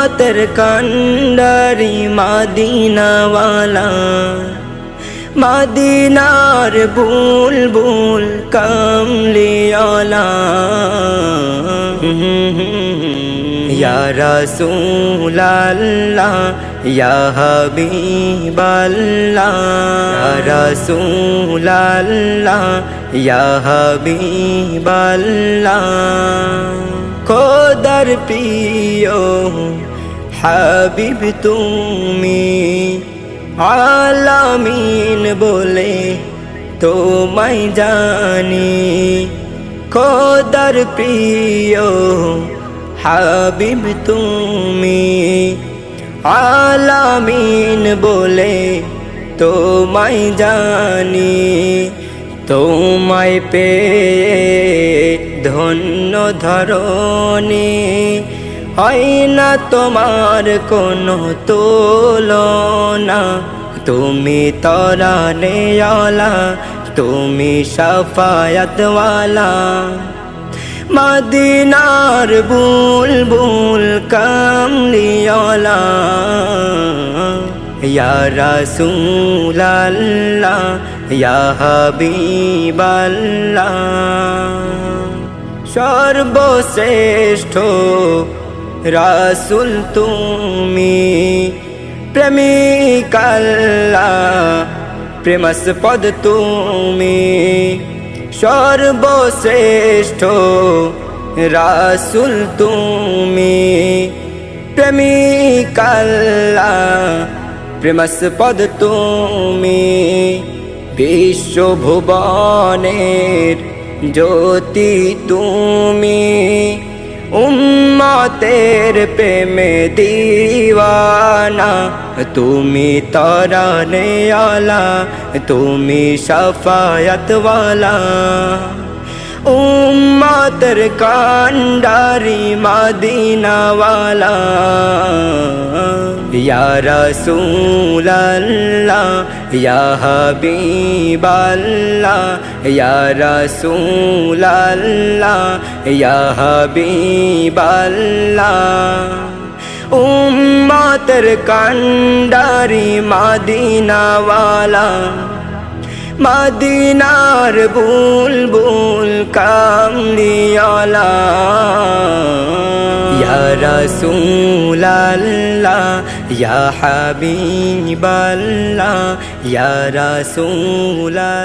উম্মতের কান্ডারি মাদিনাওয়ালা। মদিনার বুলবুল কামলিওয়ালা। রাসূলাল্লাহ, ইয়া হাবিবাল্লাহ। ইয়া রাসূলাল্লাহ, ইয়া হাবিবাল্লাহ। খোদার প্রিয় হাবিব তুমি আলামিন বলে তোমায় জানি। খোদার প্রিয় হাবিব তুমি আলামিন বলে তোমায় জানি। তোমায় পেয়ে ধন্য ধরণী হয় না তোমার কোনো তুলনা। তুমি তরা নেয়ালা তুমি সাফায়াতওয়ালা। মদিনার বুলবুল কামলিওয়ালা। ইয়া রাসূলাল্লাহ, ইয়া হাবিবাল্লাহ। সর্বশ্রেষ্ঠ রাসুল তুমি প্রেমিকাল্লা প্রেমস্পদ তুমি সর্বশ্রেষ্ঠ রাসুল তুমি প্রেমিকাল্লা প্রেমস্পদ তুমি। বিশ্বভুবনের জ্যোতি তুমি। উম্মতের প্রেমে দিওয়ানা তুমি তরানে আলা তুমি সফায়তওয়ালা। উম্মাতের কান্ডারি মাদিনাওয়ালা। ইয়া রাসূলাল্লাহ ইয়া হাবিবাল্লাহ ইয়া রাসূলাল্লাহ ইয়া হাবিবাল্লাহ। উম্মতের কান্ডারি মাদিনাওয়ালা মদিনার বুল কামলিওয়ালা। ইয়া রাসূলাল্লাহ ইয়া হাবিবাল্লাহ ইয়া রাসূলাল্লাহ